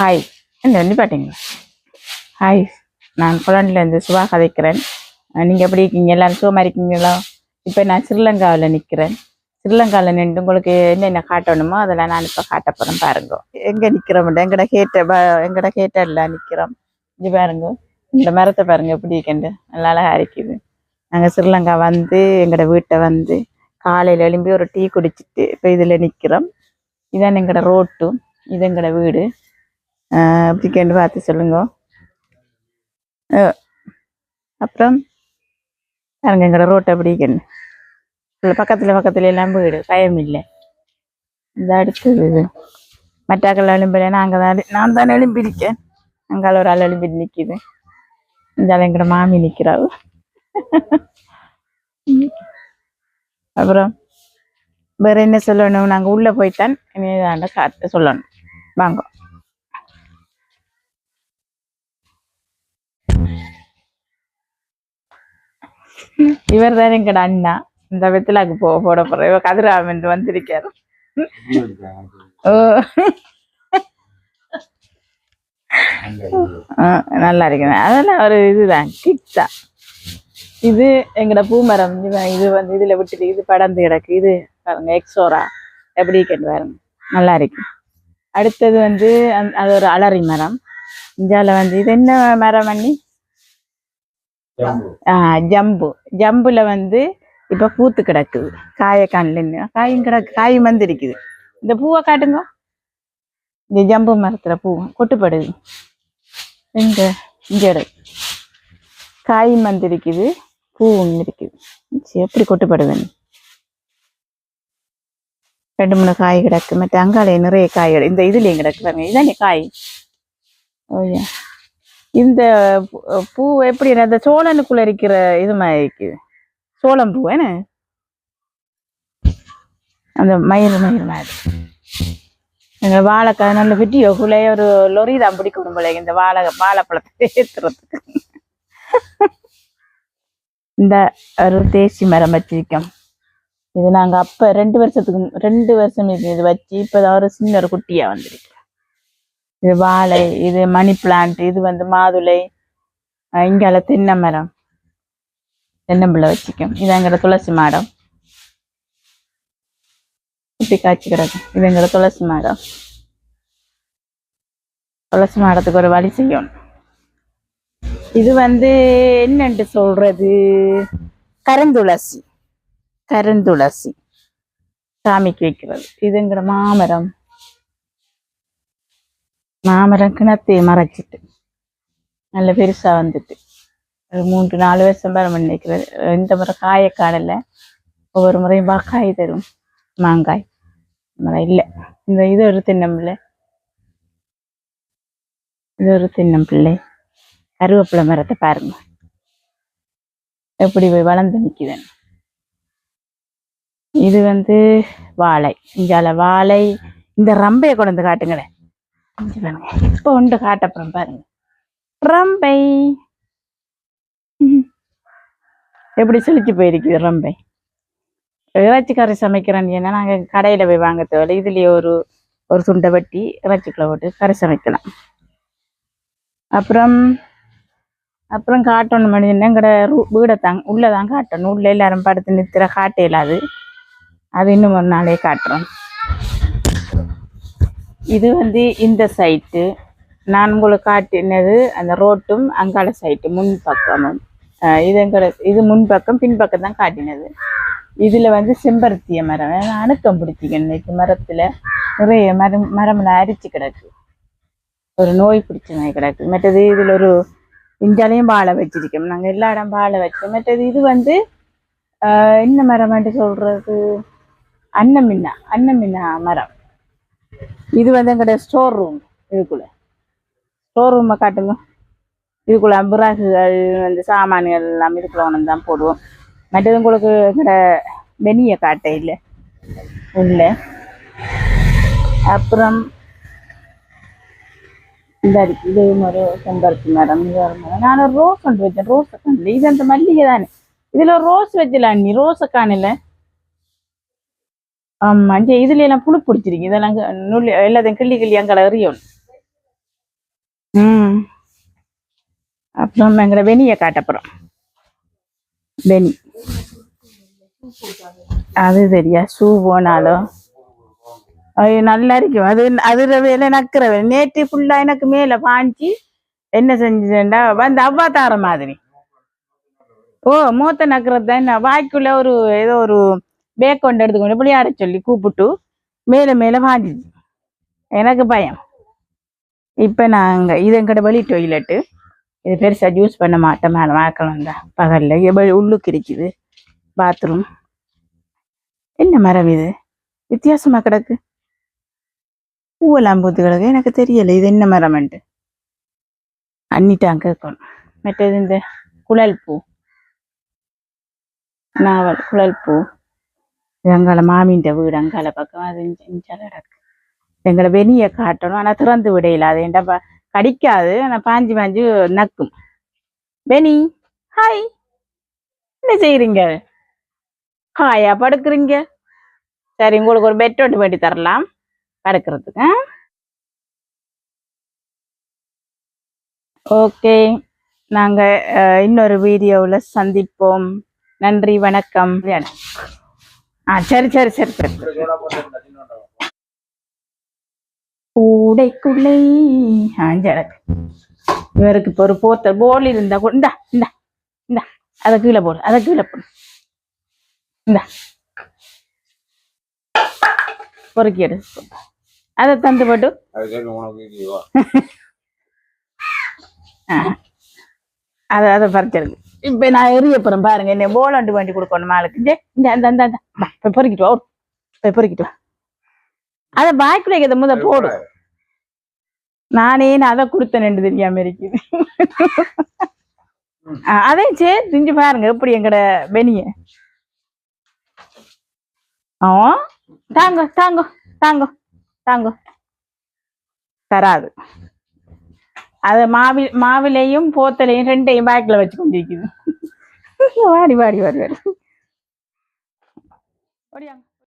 Hi என்ன வந்து பாட்டீங்களா hi நான் குழந்தைலேருந்து சுபா கதைக்கிறேன். நீங்கள் நீங்க எப்படி இருக்கீங்க? எல்லாரும் சுகமாக இருக்கீங்களா? இப்போ நான் ஸ்ரீலங்காவில் நிற்கிறேன் ஸ்ரீலங்காவில் நின்று உங்களுக்கு என்னென்ன காட்டணுமோ அதெல்லாம் நான் இப்போ காட்ட போகிறேன் பாருங்க. எங்கே நிற்கிறோம் எங்கட கேட்ட எங்கட கேட்டர்ல நிற்கிறோம் இது பாருங்க. இந்த மரத்தை பாருங்க. எப்படி இருக்கேன் நல்லா அழகா இருக்குது. நாங்கள் ஸ்ரீலங்கா வந்து எங்களோட வீட்டை வந்து காலையில் எழும்பி ஒரு டீ குடிச்சிட்டு இப்போ இதில் நிற்கிறோம் இதான் எங்களோட ரோட்டு. இது எங்களோட வீடு. ஆஹ் எப்படி கேண்டு பார்த்து சொல்லுங்க. ஆஹ் அப்புறம் பாருங்க எங்கட ரோட்டை அப்படி இருக்கேன்னு இல்லை பக்கத்தில் பக்கத்துல எல்லாம் வீடு. பயம் இல்லை. இந்த அடுத்தது இது. மற்றாக்கள் எழும்பல நாங்கள் தான் நான் தான் எழும்பியிருக்கேன் அங்கால ஒரு ஆள் எழும்பி நிற்கிது இந்த எங்கட மாமி நிற்கிறாள் அப்புறம் வேற என்ன சொல்லணும்? நாங்கள் உள்ளே போயிட்டான் இனிதாண்ட காத்து சொல்லணும். வாங்க. இவர் தான் எங்கட அண்ணா. இந்த வெத்திலாக்கு போக போட போற இவ கதிராமன் வந்திருக்காரு. ஓ. ஆ, நல்லா இருக்குது அதெல்லாம் ஒரு இதுதான் கிக் தான் இது எங்கட பூமரம். இது இது வந்து இதுல விட்டுட்டு இது படர்ந்து கிடக்கு. இது பாருங்க எக்ஸோரா. எப்படி கேட்டு பாருங்க. நல்லா இருக்கு. அடுத்தது வந்து அது ஒரு அலரி மரம். இந்தியாவில் வந்து இது என்ன மரம் பண்ணி ஜம்பு. ஜம்புல வந்து இப்ப பூத்து கிடக்குது. காய கண்ணுன்னு காயும் கிடக்கு காயும் வந்துருக்குது. இந்த பூவை காட்டுங்க. இந்த ஜம்பு மரத்துல பூ கொட்டுப்படுது. எங்க இங்க காயும் வந்திருக்குது. பூவும் இருக்குது எப்படி கொட்டுப்படுதுன்னு. ரெண்டு மூணு காய் கிடக்கு. மற்ற அங்காலே நிறைய காய் இந்த இதுலயும் கிடக்கு பாருங்க. இதானே காய்? ஓய்யா இந்த பூ- எப்படி அந்த சோழனுக்குள்ள இருக்கிற இது மாதிரி இருக்குது சோளம் பூ என்ன? அந்த மயில் மயில் மாதிரி. எங்க வாழைக்காய் நல்ல வெட்டியோக்குள்ளே ஒரு லொரி தான் பிடிக்கணும் போல இந்த வாழை வாழைப்பழத்தை ஏற்றுறதுக்கு இந்த ஒரு தேசி மரம் வச்சிருக்கோம். இது நாங்கள் அப்போ ரெண்டு வருஷத்துக்கு ரெண்டு வருஷம் இது வச்சு இப்பதான் ஒரு சின்ன ஒரு குட்டியாக வந்திருக்கு. இது வாழை இது மணி பிளான்ட் இது வந்து மாதுளை. இங்கால தென்னை மரம். தென்னம்பிள்ளை வச்சுக்கும். இது எங்கட துளசி மாடம். இப்படி காய்ச்சிக்கிறது. இது எங்கட துளசி மாடம். துளசி மாடத்துக்கு ஒரு வழி செய்யணும் இது வந்து என்னண்டு சொல்றது? கருந்துளசி. கருந்துளசி. சாமிக்கு வைக்கிறது. இது மாமரம். மாமரம் கிணத்தை மறைச்சிட்டு. நல்ல பெருசா வந்துட்டு. ஒரு மூன்று நாலு வருஷம் பரம் நினைக்கிறது இந்த முறை காய காடலை ஒவ்வொரு முறையும் காய் தரும். மாங்காய். இந்த முறை இல்லை. இந்த இது ஒரு தின்னம்பிள்ளை இது ஒரு தின்னம் பிள்ளை. கருவேப்பிலை மரத்தை பாருங்க. எப்படி போய் வளர்ந்து நிக்குதுன்னு. இது வந்து வாழை. இங்கால வாழை. இந்த ரம்பையை கொண்டு வந்து காட்டுங்களேன். இப்போ உண்டு காட்டப்புறம் பாருங்க. ரம்பை. எப்படி செழிச்சு போயிருக்குது ரம்பை? இறைச்சி கறி சமைக்கிறேன்னு ஏன்னா நாங்கள் கடையில் போய் வாங்க தேவையில்ல இதுலேயே ஒரு ஒரு சுண்டை வெட்டி இறைச்சிக்குள்ள போட்டு கறி சமைக்கலாம். அப்புறம் அப்புறம் காட்டணும் மணி. எங்கட வீடை தாங்க உள்ளே தான் காட்டணும். உள்ளே எல்லாரும் படுத்து நிறுத்துகிற காட்டையில் அது அது இன்னும் ஒரு நாளே காட்டுறோம். இது வந்து இந்த சைட்டு நான் உங்களுக்கு காட்டினது அந்த ரோட்டும் அங்கால சைட்டு முன் பக்கமும். இது எங்கட இது முன்பக்கம் பின்பக்கம் தான் காட்டினது. இதுல வந்து செம்பருத்திய மரம் அணுக்கம் பிடிச்சிக்க இன்னைக்கு மரத்துல நிறைய மரம் மரம்ல அரிச்சு கிடக்கு. ஒரு நோய் பிடிச்ச நோய் கிடக்கு. மற்றது இதுல ஒரு இஞ்சாலையும் வாழை வச்சிருக்கோம். நாங்க எல்லா இடம் வாழை வச்சோம் மற்றது இது வந்து ஆஹ் என்ன மரம்ட்டு சொல்றது? அன்னமின்னா அன்னமின்னா மரம். இது வந்து எங்கட ஸ்டோர் ரூம் இதுக்குள்ள. ஸ்டோர் ரூமை காட்டுங்க. இதுக்குள்ள பிறகுகள் வந்து சாமான்கள் எல்லாம் இதுக்குள்ள ஒன்று தான் போடுவோம். மற்றது உங்களுக்கு எங்கட வெனிய காட்ட இல்லை? உள்ள. அப்புறம் இந்த இது ஒரு செம்பருத்தி மரம் இது ஒரு மரம். நான் ஒரு ரோஸ் ஒன்று வச்சேன். ரோஸை காணல இது அந்த மல்லிகை தானே இதுல ஒரு ரோஸ் வச்சலாம் நீ ரோஸை காணலை. ஆமா இந்த இதுல எல்லாம் புழு பிடிச்சிருக்கு. இதெல்லாம் நுள்ளி எல்லாத்தையும் கிள்ளி கிள்ளி அங்கே எறியணும் ம். அப்புறம் எங்கட வெனியை காட்டப்புறம் வெனி. அது சரியா? ஷூ போனாலும் ஐயோ நல்லா இருக்கும். அது அதுல வேலை நக்கிற வேலை நேற்று ஃபுல்லா எனக்கு மேல பாஞ்சி என்ன செஞ்சுட்டேன்டா வந்து தார மாதிரி. ஓ மூத்த நக்கிறது தான் என்ன? வாய்க்குள்ள ஒரு ஏதோ ஒரு பேக் கொண்டு எடுத்துக்கொண்டு விளையாட சொல்லி கூப்பிட்டு மேலே மேலே பாஞ்சிச்சு எனக்கு பயம். இப்ப நாங்கள் இது எங்கட வெளி டொய்லெட்டு இது பெருசா யூஸ் பண்ண மாட்டோம். மேடம் வாக்கலாம் தான் பகல்ல உள்ளுக்கு இருக்குது. பாத்ரூம் என்ன மரம் இது? வித்தியாசமா கிடக்கு. பூவெல்லாம் பூத்து கிடக்கு. எனக்கு தெரியல இது என்ன மரம்ன்ட்டு. அன்னிட்டாங்க கேட்கணும். மற்றது இந்த குழல் பூ. நாவல் குழல் பூ. எங்களை அங்கால மாமின்ற வீடு அங்கால பக்கம் அது கிடக்கு. எங்களை வெளியே காட்டணும். ஆனா திறந்து விடையில. அது என்ன கடிக்காது. ஆனா பாஞ்சு பாஞ்சு நக்கும். பெனி ஹாய். என்ன செய்யறீங்க ஹாயா படுக்குறீங்க? சரி உங்களுக்கு ஒரு பெட் ஒன்று பண்ணி தரலாம். படுக்கிறதுக்கு ஓகே. நாங்க இன்னொரு வீடியோவில் சந்திப்போம். நன்றி வணக்கம். ஆ சரி சரி சரி சரி. கூடைக்குள்ளே ஆஞ்சடக்கு இவருக்கு இப்போ ஒரு போத்தல் போல் இருந்தா கூட இந்தா இந்தா இந்தா அதை கீழே போடு அதை கீழே போடு. இந்தா. பொறுக்கி எடு. அதை தந்து போட்டு. அதை அதை பறிச்சிருக்கு. இப்போ நான் எரிய போறேன் பாருங்க. என்ன போலாண்டு வண்டி கொடுக்கணும் ஆளுக்கு இந்த அந்த அந்த அந்த. பொறுக்கிட்டு வா. போய் பொறுக்கிட்டு வா. அதை பாய்க்குள்ள இதை முத போடு. நானே நான் அதை கொடுத்தேன் தெரியாம இருக்குது அதையும் சேர்த்து திஞ்சு பாருங்க. எப்படி எங்கட பெனிய. ஆ தாங்க தாங்க தாங்க தாங்க. தராது. அது மாவி மாவிலையும் போத்தலையும் ரெண்டையும் பேக்கில் வச்சு கொண்டிருக்குது வாடி வாடி வாடி வாடி. ஓடியாங்க.